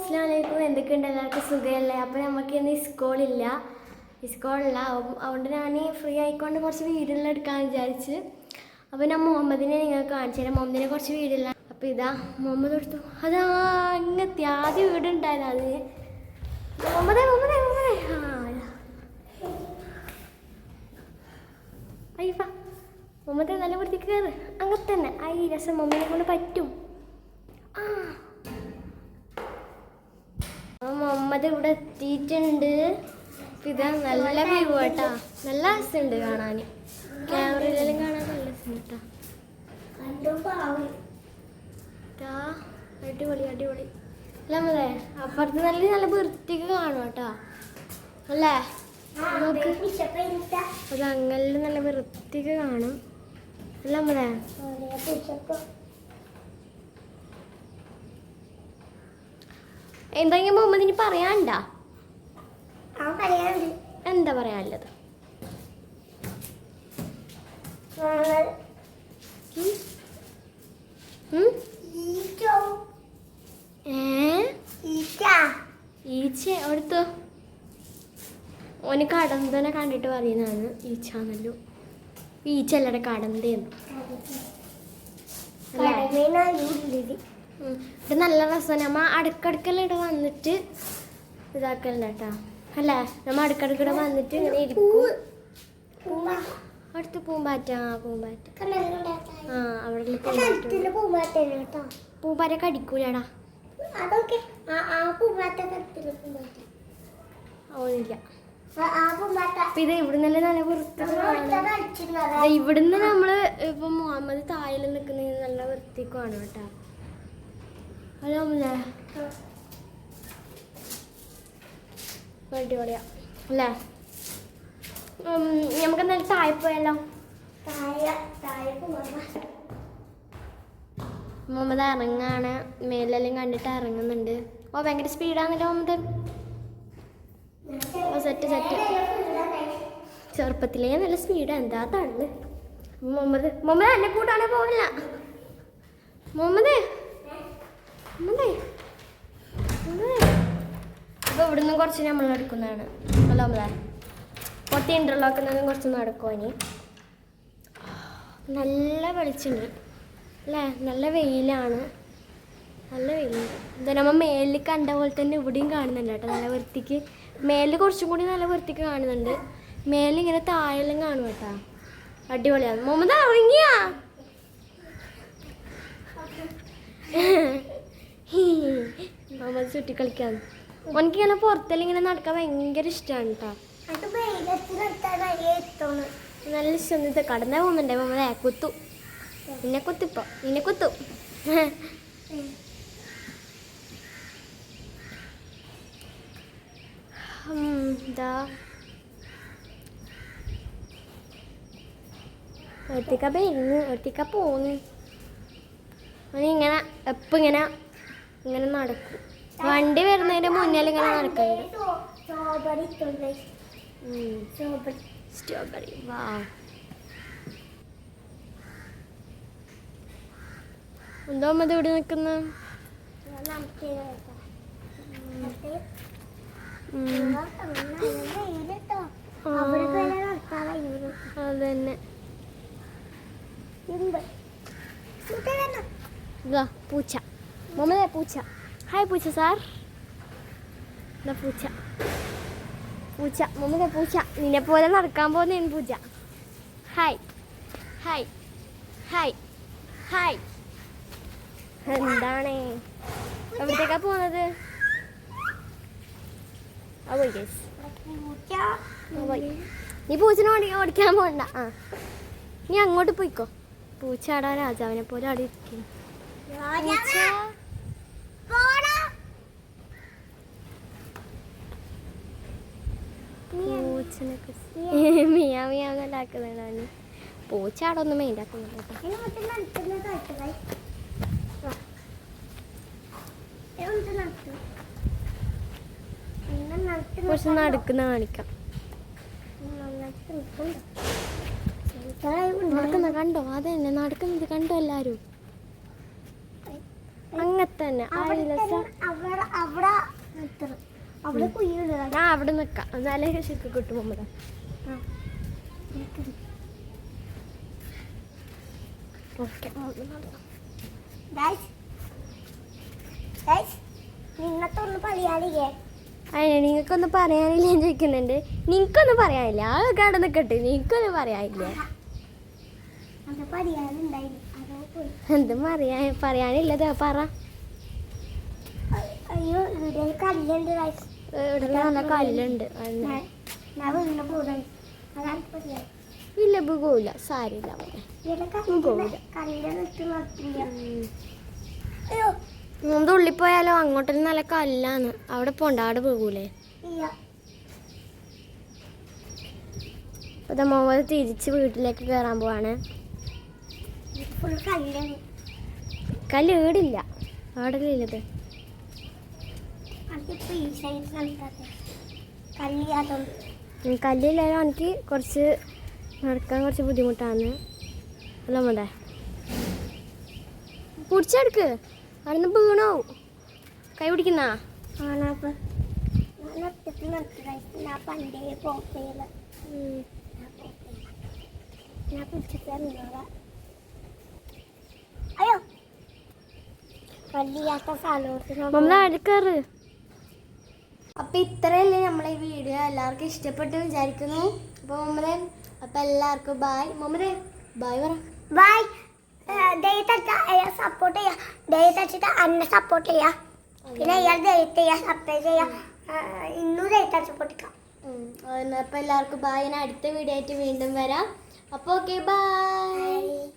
അസ്സാം എന്തൊക്കെയുണ്ട് എല്ലാവർക്കും സുഖമല്ലേ? അപ്പോൾ നമുക്ക് ഇന്ന് സ്കൂളില്ല സ്കൂളില്ല അതുകൊണ്ട് ഞാൻ ഫ്രീ ആയിക്കൊണ്ട് കുറച്ച് വീടുകളിൽ എടുക്കാമെന്ന് വിചാരിച്ച്. അപ്പോൾ ഞാൻ മുഹമ്മദിനെ നിങ്ങൾക്ക് കാണിച്ചു തരാം. മുഹമ്മദിനെ കുറച്ച് വീടില്ല അപ്പോൾ ഇതാ മുഹമ്മദ് എടുത്തു അതാ ഇങ്ങനത്തെ ആദ്യം വീടുണ്ടായത് അത്. മുഹമ്മദേ മുഹമ്മദേ മുഹമ്മദേ. ആ. അയ്യപ്പ നല്ല വൃത്തിക്ക് കയറ്. അങ്ങനെ തന്നെ ഐ രസം മമ്മീനെ കൊണ്ട് പറ്റും. ആ. മുഹമ്മദ് ഇവിടെ എത്തിയിട്ടുണ്ട് ഇത് നല്ല വ്യൂ കേട്ടാ നല്ല രസമുണ്ട് കാണാൻ. ക്യാമറയിലെല്ലാം കാണാൻ നല്ല രസമുണ്ട് കേട്ടാ. അടിപൊളി അടിപൊളി. അല്ല മതേ അപ്പുറത്ത് നല്ല നല്ല വൃത്തിക്ക് കാണും കേട്ടാ. അല്ലേ? നോക്ക് അത് അങ്ങനെ നല്ല വൃത്തിക്ക് കാണും. അല്ല മതേ എന്തെങ്കിലും മുഹമ്മദ് ഇനി പറയാണ്ടാ എന്താ പറയാനുള്ളത്? ഈച്ച? അവിടുത്തെ ഓന് കടന്തനെ കണ്ടിട്ട് പറയുന്നതാണ് ഈച്ചാന്നല്ലോ. ഈച്ചല്ലടെ കടന്തേന്ന്. ഇത് നല്ല രസമാണ്. നമ്മ അടുക്കടുക്കെല്ലാം ഇവിടെ വന്നിട്ട് ഇതാക്കലുണ്ട് കേട്ടോ. അല്ലേ? നമ്മ അടുക്കടുക്ക് ഇവിടെ വന്നിട്ട് ഇങ്ങനെ ഇരിക്കും. അടുത്ത് പൂമ്പാറ്റ. ആ പൂമ്പാറ്റ. ആ അവിടെ പൂമ്പാറ്റ. പൂമ്പാറ്റ. കടിക്കൂലടാ ഇത് ഇവിടുന്നല്ലേ നല്ല വൃത്തി ഇവിടുന്ന് നമ്മൾ ഇപ്പൊ മുഹമ്മദ് തായിൽ നിൽക്കുന്നത് നല്ല വൃത്തിക്കുവാണ് കേട്ടോ. അടിപൊളിയാ. അല്ലേ? നമുക്ക് എന്തായാലും താഴെ പോയല്ലോ മുഹമ്മദ് ഇറങ്ങാണ് മേലെല്ലാം കണ്ടിട്ട് ഇറങ്ങുന്നുണ്ട് ഓ ഭയങ്കര സ്പീഡാണല്ലോ മുഹമ്മദ് ഓ സെറ്റ് സെറ്റ്. ചെറുപ്പത്തിലേ നല്ല സ്പീഡാണ് എന്താ തള്ളു? മുഹമ്മദ് മുഹമ്മദ് എന്നെ കൂട്ടാണെ പോവില്ല. മുഹമ്മദേ അപ്പോൾ ഇവിടുന്ന് കുറച്ച് നമ്മൾ നടക്കുന്നതാണ്. അല്ല നമ്മളെ പൊട്ടി ഇന്റർലോക്കുന്നതും കുറച്ച് നടക്കുമോ ഇനി? നല്ല വെളിച്ചുണ്ട്. അല്ലേ? നല്ല വെയിലാണ്. നല്ല വെയിലുണ്ട് എന്താ നമ്മൾ മേലിൽ കണ്ട പോലെ തന്നെ ഇവിടെയും കാണുന്നുണ്ട് കേട്ടോ. നല്ല വൃത്തിക്ക്. മേലിൽ കുറച്ചും കൂടി നല്ല വൃത്തിക്ക് കാണുന്നുണ്ട്. മേലിങ്ങനെ താഴെല്ലാം കാണും കേട്ടോ. അടിപൊളിയാണ്. മുമ്പ് ഇറങ്ങിയാ മുഹമ്മദ് ചുറ്റി കളിക്കാൻ. ഇങ്ങനെ പുറത്തെല്ലാം ഇങ്ങനെ നടക്കാൻ ഭയങ്കര ഇഷ്ടമാണ് കേട്ടോ നല്ല ഇഷ്ടം കടന്ന പോകുന്നുണ്ടേ മുഹമ്മദേ കുത്തു. നിന്നെ കുത്തിപ്പോ നിന്നെ കുത്തു. ഒരുത്തിക്ക ഒറ്റക്ക വരുന്നു ഒറ്റക്ക പോന്നു. ഇങ്ങനെ എപ്പം ഇങ്ങനെ ഇങ്ങനെ നടക്കും. വണ്ടി വരുന്നതിന്റെ മുന്നിൽ ഇങ്ങനെ നടക്കുന്നത് സ്ട്രോബെറി വാ. എന്താ മതി ഇവിടെ നിൽക്കുന്ന? അതന്നെ. പൂച്ച. മമ്മതേ പൂച്ച ഹായ് പൂച്ച സാർ ഇതാ പൂച്ച പൂച്ച മമ്മതേ പൂച്ച നിന്നെ പോലെ നടക്കാൻ പോകുന്ന പൂച്ച ഹായ് ഹായ് ഹായ് ഹായ് എന്താണ് എവിടത്തേക്കാ പോകുന്നത് നീ പൂച്ചനെ ഓടി ഓടിക്കാൻ പോകണ്ട ആ നീ അങ്ങോട്ട് പോയിക്കോ പൂച്ച ആടാ രാജാവിനെ പോലെ അവിടെ ഇരിക്കുന്നു പൂച്ച പോടാ പൂച്ചനെ മിയാ പൂച്ച അവിടെ ഒന്നും ഇന്ന് നടത്തുന്ന കുറച്ച് നടക്കുന്ന കാണിക്കാം. നടക്കുന്ന കണ്ടോ? അതന്നെ നടക്കുന്നത് കണ്ടോ എല്ലാരും? അങ്ങനെ തന്നെ അവിടെ അവിടെ അവിടെ അവിടെ കുയ്യുള്ളതാ ഞാൻ അവിടെ നിൽക്കാം എന്നാലേ ശരിക്ക് കിട്ടും നിന്നത്തെ ഒന്ന് പളിയാളികേ അതിന് നിങ്ങൾക്കൊന്ന് പറയാനില്ല ഞാൻ ചോദിക്കുന്നുണ്ട്. നിങ്ങൾക്കൊന്നും പറയാനില്ല. ആ കട നിൽക്കട്ടെ നിങ്ങൾക്കൊന്നും പറയാനില്ല. അത് അതോ എന്തും പറയാ പറയാനില്ലത് പറ. അയ്യോ കല്ലുണ്ട് നല്ല കല്ലുണ്ട് ഇല്ല പോകൂല സാരില്ല മുമ്പ് ഉള്ളിൽ പോയാലോ? അങ്ങോട്ടൊരു നല്ല കല്ലാണ്. അവിടെ പോണ്ട അവിടെ പോകൂലേ? അപ്പൊ മുഹമ്മദ് തിരിച്ച് വീട്ടിലേക്ക് കയറാൻ പോവാണ്. കല്ല് ഈടില്ല അവിടെ ഇല്ലത് ഈ ഉം, എനിക്ക് കുറച്ച് നടക്കാൻ കുറച്ച് ബുദ്ധിമുട്ടാണ്. അല്ല മോണ്ടേ പിടിച്ചെടുക്ക്. അവിടെ നിന്ന് വീണോ? കൈ പിടിക്കുന്ന? അയ്യോ. വലിയ സ്ഥലം നമ്മളെ ഗൈസ് അപ്പൊ ഇത്രയല്ലേ നമ്മളെ ഈ വീഡിയോ. എല്ലാവർക്കും ഇഷ്ടപ്പെട്ടു വിചാരിക്കുന്നു. അപ്പൊ മമ്മനെ അപ്പൊ എല്ലാവർക്കും ബായ് മമ്മനെ ബായ് പറ. ബായ് അയാൾ സപ്പോർട്ട് ചെയ്യാം. ദയത്തച്ചിട്ട് അന്നെ സപ്പോർട്ട് ചെയ്യാം. പിന്നെ അയാൾ ദയത്ത് ചെയ്യാം സപ്പോർട്ട് ചെയ്യാം. ഇന്നും ദയത്ത സപ്പോർട്ട് ചെയ്യാം അപ്പൊ എല്ലാവർക്കും ബായ് അടുത്ത വീഡിയോ ആയിട്ട് വീണ്ടും വരാം. അപ്പൊ ഓക്കെ ബായ്